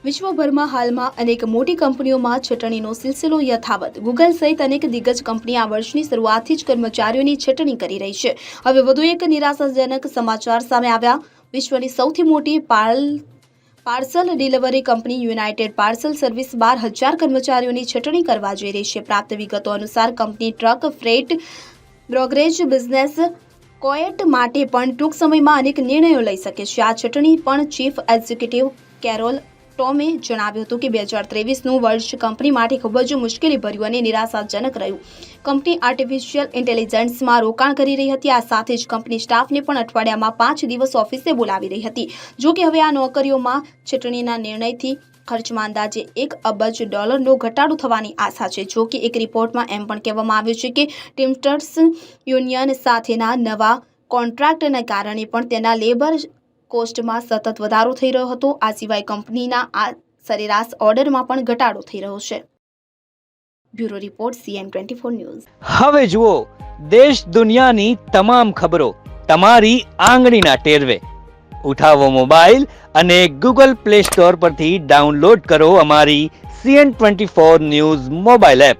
વિશ્વભરમાં હાલમાં અનેક મોટી કંપનીઓમાં છટણીનો સિલસિલો યથાવત. ગૂગલ સહિત અનેક દિગ્ગજ કંપની આ વર્ષની શરૂઆતથી જ કર્મચારીઓની છટણી કરી રહી છે. હવે વધુ એક નિરાશાજનક સમાચાર સામે આવ્યા. વિશ્વની સૌથી મોટી પાલ parcel delivery company United Parcel Service બાર હજાર કર્મચારીઓની છટણી કરવા જઈ રહી છે. પ્રાપ્ત વિગતો અનુસાર company truck, freight, brokerage business, કોએટ માટે પણ ટૂંક સમયમાં અનેક નિર્ણયો લઈ શકે છે. આ છટણી પણ ચીફ એક્ઝિક્યુટિવ કેરોલ ટોમે જણાવ્યું હતું કે બે હજાર ત્રેવીસનું વર્ષ કંપની માટે ખૂબ જ મુશ્કેલી ભર્યું અને નિરાશાજનક રહ્યું. કંપની આર્ટિફિશિયલ ઇન્ટેલિજન્સમાં રોકાણ કરી રહી હતી. આ સાથે જ કંપની સ્ટાફને પણ અઠવાડિયામાં પાંચ દિવસ ઓફિસે બોલાવી રહી હતી. જો કે હવે આ નોકરીઓમાં ચૂંટણીના નિર્ણયથી ખર્ચમાં અંદાજે એક અબજ ડોલરનો ઘટાડો થવાની આશા છે. જો કે એક રિપોર્ટમાં એમ પણ કહેવામાં આવ્યું છે કે ટીમસ્ટર્સ યુનિયન સાથેના નવા કોન્ટ્રાક્ટના કારણે પણ તેના લેબર કોસ્ટમાં સતત વધારો થઈ રહ્યો હતો. આ સિવાય કંપનીના આ સરેરાશ ઓર્ડરમાં પણ ઘટાડો થઈ રહ્યો છે. Bureau report, CN twenty four news. હવે જુઓ, દેશ દુનિયાની તમામ ખબરો તમારી આંગળીના ટેરવે. ઉઠાવો મોબાઈલ અને ગૂગલ પ્લે સ્ટોર પરથી ડાઉનલોડ કરો અમારી CN twenty four news mobile app.